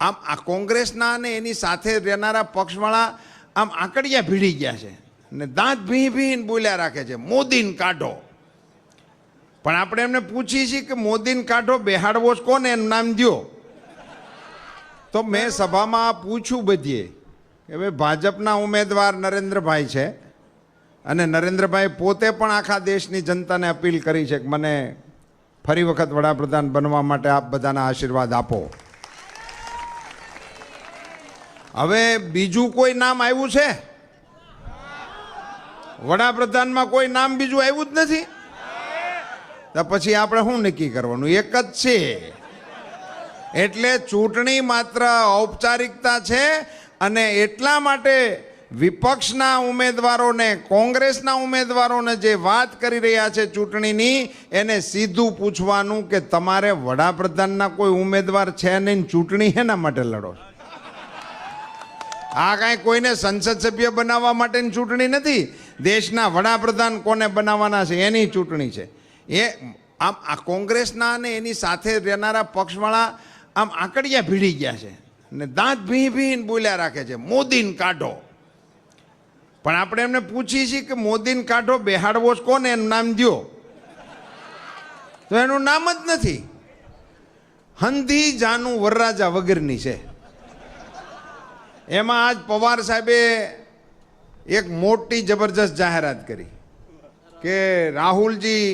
આમ આ કોંગ્રેસના અને એની સાથે રહેનારા પક્ષવાળા આમ આંકડિયા ભીડી ગયા છે ને દાંત ભીં ભીન બોલ્યા રાખે છે, મોદીને કાઢો. પણ આપણે એમને પૂછીએ છીએ કે મોદીને કાઢો, બેહાડવો જ કોને? એનું નામ દ્યો. તો મેં સભામાં પૂછ્યું બધીએ કે ભાઈ ભાજપના ઉમેદવાર નરેન્દ્રભાઈ છે અને નરેન્દ્રભાઈ પોતે પણ આખા દેશની જનતાને અપીલ કરી છે કે મને ફરી વખત વડાપ્રધાન બનવા માટે આપ બધાના આશીર્વાદ આપો. હવે બીજું કોઈ નામ આવ્યું છે? વડાપ્રધાનમાં કોઈ નામ બીજું આવ્યું જ નથી? તો પછી આપણે શું નક્કી કરવાનું? એક જ છે. એટલે ચૂંટણી માત્ર ઔપચારિકતા છે અને એટલા માટે વિપક્ષના ઉમેદવારોને, કોંગ્રેસના ઉમેદવારોને જે વાત કરી રહ્યા છે ચૂંટણીની, એને સીધું પૂછવાનું કે તમારે વડાપ્રધાનના કોઈ ઉમેદવાર છે નહીં ચૂંટણી હેના માટે લડો? આ કાંઈ કોઈને સંસદ સભ્ય બનાવવા માટેની ચૂંટણી નથી. દેશના વડાપ્રધાન કોને બનાવવાના છે એની ચૂંટણી છે. એ આમ આ કોંગ્રેસના અને એની સાથે રહેનારા પક્ષવાળા આમ આંકડિયા ભીડી ગયા છે. ને દાંત ભીં ભીન બોલ્યા રાખે છે, મોદીને કાઢો. પણ આપણે એમને પૂછીએ છીએ કે મોદીને કાઢો બેહાડવો જ કોને? એનું નામ દ્યો. તો એનું નામ જ નથી. હંધી જાનું વરરાજા વગરની છે. એમાં આજ પવાર સાહેબે એક મોટી જબરજસ્ત જાહેરાત કરી કે રાહુલજી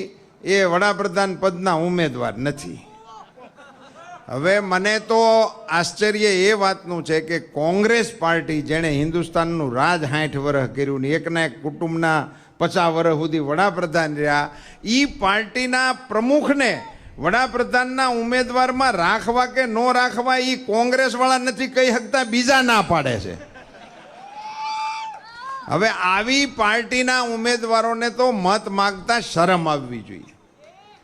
એ વડાપ્રધાન પદના ઉમેદવાર નથી. હવે મને તો આશ્ચર્ય એ વાતનું છે કે કોંગ્રેસ પાર્ટી જેણે હિન્દુસ્તાનનું રાજ સાઠ વર્ષ કર્યું ને એકના એક કુટુંબના પચાસ વર્ષ સુધી વડાપ્રધાન રહ્યા એ પાર્ટીના પ્રમુખને વડાપ્રધાનના ઉમેદવારમાં રાખવા કે ન રાખવા એ કોંગ્રેસવાળા નથી કહી શકતા, બીજા ના પાડે છે. હવે આવી પાર્ટીના ઉમેદવારોને તો મત માગતા શરમ આવવી જોઈએ.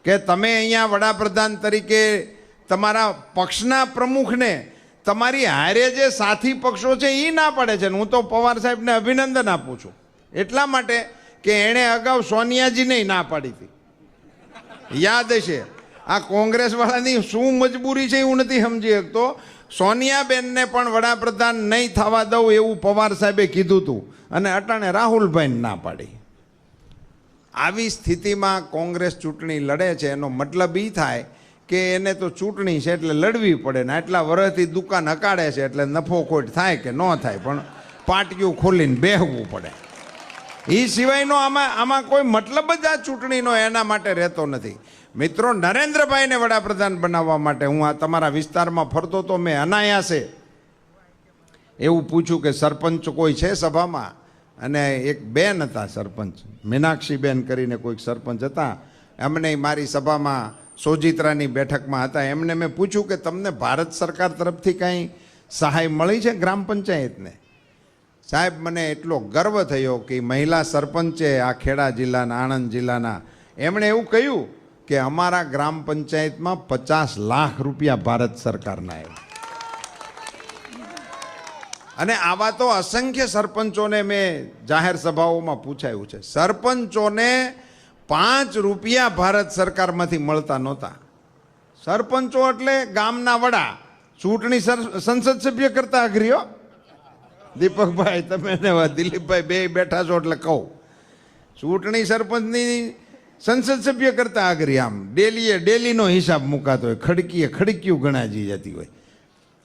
કે તમે અહીંયા વડાપ્રધાન તરીકે તમારા પક્ષના પ્રમુખને, તમારી હારે જે સાથી પક્ષો છે એ ના પાડે છે. હું તો પવાર સાહેબને અભિનંદન આપું છું. એટલા માટે કે એણે અગાઉ સોનિયાજીને ના પાડી હતી. યાદ હશે આ કોંગ્રેસવાળાની શું મજબૂરી છે એવું નથી સમજી શકતો. સોનિયાબેનને પણ વડાપ્રધાન નહીં થવા દઉં એવું પવાર સાહેબે કીધું હતું અને અટાણે રાહુલભાઈને ના પાડી. આવી સ્થિતિમાં કોંગ્રેસ ચૂંટણી લડે છે, એનો મતલબ એ થાય કે એને તો ચૂંટણી છે એટલે લડવી પડે ને આટલા વર્ષથી દુકાન હકાડે છે એટલે નફો ખોટ થાય કે ન થાય, પણ પાટિયું ખોલીને બેહવું પડે. એ સિવાયનો આમાં આમાં કોઈ મતલબ જ આ ચૂંટણીનો એના માટે રહેતો નથી. મિત્રો, નરેન્દ્રભાઈને વડાપ્રધાન બનાવવા માટે હું આ તમારા વિસ્તારમાં ફરતો તો મેં અનાયાસે એવું પૂછ્યું કે સરપંચ કોઈ છે સભામાં? અને એક બેન હતા સરપંચ, મીનાક્ષીબેન કરીને કોઈક સરપંચ હતા. એમને મારી સભામાં સોજિત્રાની બેઠકમાં હતા. એમને મેં પૂછ્યું કે તમને ભારત સરકાર તરફથી કાંઈ સહાય મળી છે ગ્રામ પંચાયતને? સાહેબ, મને એટલો ગર્વ થયો કે મહિલા સરપંચે આ ખેડા જિલ્લાના, આણંદ જિલ્લાના, એમણે એવું કહ્યું કે અમારા ગ્રામ પંચાયતમાં પચાસ લાખ રૂપિયા ભારત સરકારના આવ્યા અને આવા તો અસંખ્ય સરપંચોને મેં જાહેર સભાઓમાં પૂછાયું છે. સરપંચોને પાંચ રૂપિયા ભારત સરકારમાંથી મળતા નહોતા. સરપંચો એટલે ગામના વડા. ચૂંટણી સંસદ સભ્ય કરતા અઘરીઓ. દીપકભાઈ, તમે દિલીપભાઈ બે બેઠા છો એટલે કહું. ચૂંટણી સરપંચની સંસદ સભ્ય કરતા આગરી આમ ડેલીએ ડેલીનો હિસાબ મુકાતો હોય, ખડકીએ ખડક્યું ગણાજી જતી હોય.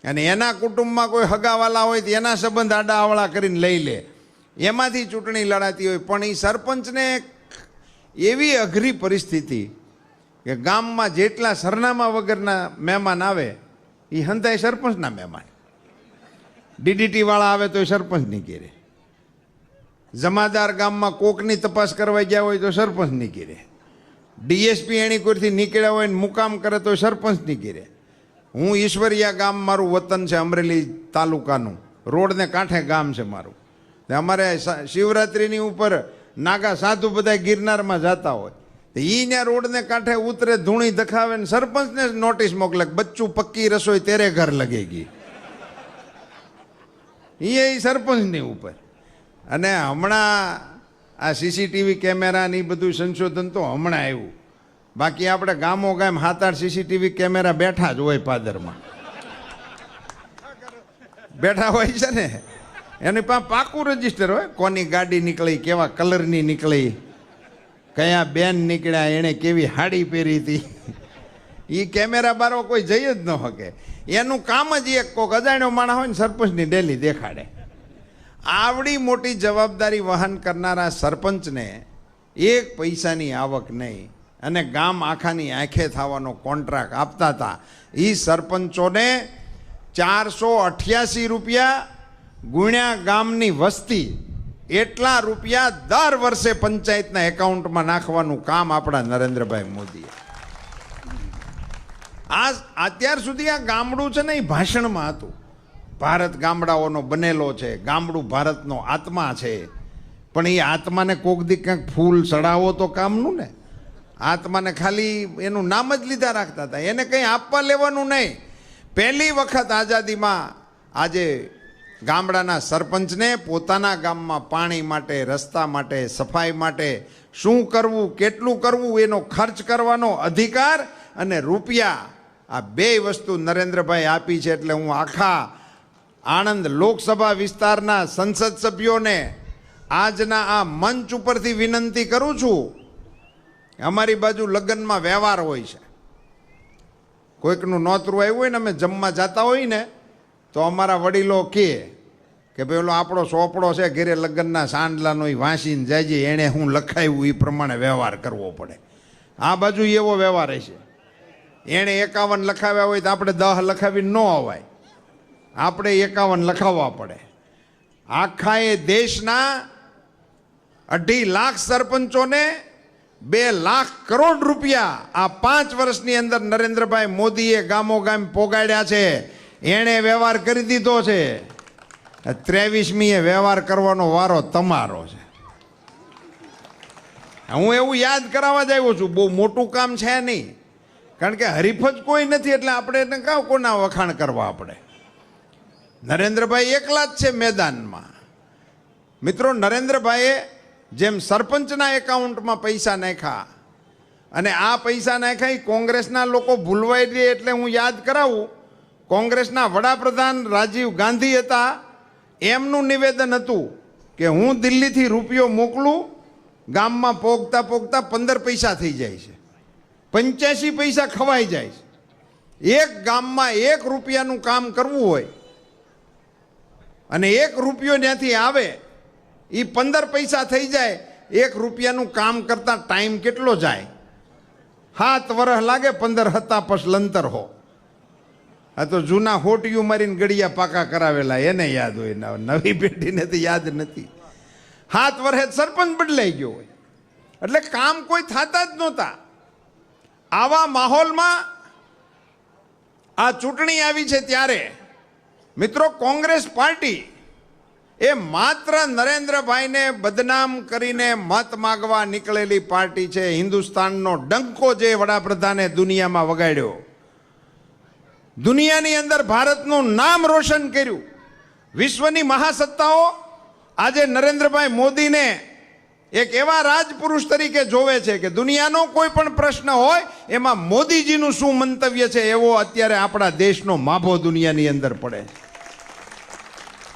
અને એના કુટુંબમાં કોઈ હગાવાલા હોય તો એના સંબંધ આડાવાળા કરીને લઈ લે. એમાંથી ચૂંટણી લડાતી હોય, પણ એ સરપંચને એવી અઘરી પરિસ્થિતિ કે ગામમાં જેટલા સરનામા વગરના મહેમાન આવે એ હંતાય સરપંચના મહેમાન. ડીડીટીવાળા આવે તો એ સરપંચની ઘેરે. જમાદાર ગામમાં કોકની તપાસ કરવા ગયા હોય તો સરપંચની ઘેરે. ડીએસપી એની કોઈથી નીકળ્યા હોય ને મુકામ કરે તો સરપંચની ઘેરે. હું ઈશ્વરિયા ગામ મારું વતન છે અમરેલી તાલુકાનું. રોડને કાંઠે ગામ છે મારું. ને અમારે શિવરાત્રિની ઉપર નાગા સાધુ બધા ગિરનારમાં જતા હોય. તો એ ત્યાં રોડને કાંઠે ઉતરે ધૂણી દખાવે ને સરપંચને નોટિસ મોકલે બચ્ચું પક્કી રસોઈ તેરે ઘર લગેગી. એ સરપંચની ઉપર. અને હમણાં આ સીસીટીવી કેમેરા ને ઈ બધું સંશોધન તો હમણાં આવ્યું. બાકી આપણે ગામો ગામ સાત આઠ સીસીટીવી કેમેરા બેઠા જ હોય પાદરમાં. બેઠા હોય છે ને? એની પાસે પાકું રજિસ્ટર હોય. કોની ગાડી નીકળી, કેવા કલરની નીકળી, કયા બેન નીકળ્યા, એણે કેવી હાડી પહેરી હતી. એ કેમેરા બારો કોઈ જઈ જ ન શકે. એનું કામ જ એક કોક અજાણ્યો માણસ હોય ને સરપંચની ડેલી દેખાડે. આવડી મોટી જવાબદારી વહન કરનારા સરપંચને એક પૈસાની આવક નહીં અને ગામ આખાની આંખે થવાનો કોન્ટ્રાક્ટ આપતા હતા. એ સરપંચોને ચારસો અઠ્યાસી રૂપિયા ગુણ્યા ગામની વસ્તી એટલા રૂપિયા દર વર્ષે પંચાયતના એકાઉન્ટમાં નાખવાનું કામ આપણા નરેન્દ્રભાઈ મોદીએ. આ અત્યાર સુધી આ ગામડું છે ને એ ભાષણમાં હતું. ભારત ગામડાઓનો બનેલો છે, ગામડું ભારતનો આત્મા છે. પણ એ આત્માને કોક દી ક્યાંક ફૂલ ચડાવો તો કામનું ને? આત્માને ખાલી એનું નામ જ લીધા રાખતા હતા. એને કંઈ આપવા લેવાનું નહીં. પહેલી વખત આઝાદીમાં આજે ગામડાના સરપંચને પોતાના ગામમાં પાણી માટે, રસ્તા માટે, સફાઈ માટે શું કરવું, કેટલું કરવું, એનો ખર્ચ કરવાનો અધિકાર અને રૂપિયા આ બે વસ્તુ નરેન્દ્રભાઈ આપી છે એટલે હું આખા આણંદ લોકસભા વિસ્તારના સંસદ સભ્યોને આજના આ મંચ ઉપરથી વિનંતી કરું છું અમારી બાજુ લગ્નમાં વ્યવહાર હોય છે. કોઈકનું નોતરું આવ્યું હોય ને અમે જમવા જતા હોય ને, તો અમારા વડીલો કહે કે ભાઈ ઓલો આપણો સોપડો છે ઘેરે લગ્નના સાંડલાનો એ વાંસીને જાય એણે હું લખાયું એ પ્રમાણે વ્યવહાર કરવો પડે. આ બાજુ એવો વ્યવહાર છે એણે એકાવન લખાવ્યા હોય તો આપણે દહ લખાવી ન અવાય. આપણે એકાવન લખાવવા પડે. આખા એ દેશના અઢી લાખ સરપંચોને બે લાખ કરોડ રૂપિયા આ પાંચ વર્ષની અંદર નરેન્દ્રભાઈ મોદીએ ગામો ગામ પોગાડ્યા છે. એણે વ્યવહાર કરી દીધો છે. ત્રેવીસમીએ વ્યવહાર કરવાનો વારો તમારો છે. હું એવું યાદ કરાવવા જ આવ્યો છું, બહુ મોટું કામ છે નહીં. કારણ કે હરીફ જ કોઈ નથી, એટલે આપણે એને કાં કોના વખાણ કરવા આપણે? નરેન્દ્રભાઈ એકલા જ છે મેદાનમાં. મિત્રો, નરેન્દ્રભાઈએ જેમ સરપંચના એકાઉન્ટમાં પૈસા નાખ્યા અને આ પૈસા નાખ્યા કોંગ્રેસના લોકો ભૂલવાઈ દે એટલે હું યાદ કરાવું, કોંગ્રેસના વડાપ્રધાન રાજીવ ગાંધી હતા. એમનું નિવેદન હતું કે હું દિલ્હીથી રૂપિયો મોકલું, ગામમાં પોગતા પોગતા પંદર પૈસા થઈ જાય છે. પંચ્યાસી પૈસા ખવાઈ જાય છે. એક ગામમાં એક રૂપિયાનું કામ કરવું હોય અને એક રૂપિયો ત્યાંથી આવે એ પંદર પૈસા થઈ જાય, એક રૂપિયાનું કામ કરતા ટાઈમ કેટલો જાય? હાથ વરસ લાગે, પંદર હતા પછ લંતર હો. આ તો જૂના હોટિયું મારીને ગળિયા પાકા કરાવેલા, એને યાદ હોય, નવ- પેઢીને તો યાદ નથી. હાથ વર્ષે સરપંચ બદલાઈ ગયો હોય. એટલે કામ કોઈ થતા જ નહોતા. આવા માહોલમાં આ ચૂંટણી આવી છે ત્યારે મિત્રો, કોંગ્રેસ પાર્ટી એ માત્ર નરેન્દ્રભાઈને બદનામ કરીને મત માગવા નીકળેલી પાર્ટી છે. હિન્દુસ્તાનનો ડંકો જે વડાપ્રધાને દુનિયામાં વગાડ્યો. દુનિયાની અંદર ભારતનું નામ રોશન કર્યું. વિશ્વની મહાસત્તાઓ આજે નરેન્દ્રભાઈ મોદીને એક એવા રાજપુરુષ તરીકે જોવે છે કે દુનિયાનો કોઈ પણ પ્રશ્ન હોય, એમાં મોદીજીનું શું મંતવ્ય છે એવો અત્યારે આપણા દેશનો માભો દુનિયાની અંદર પડે છે.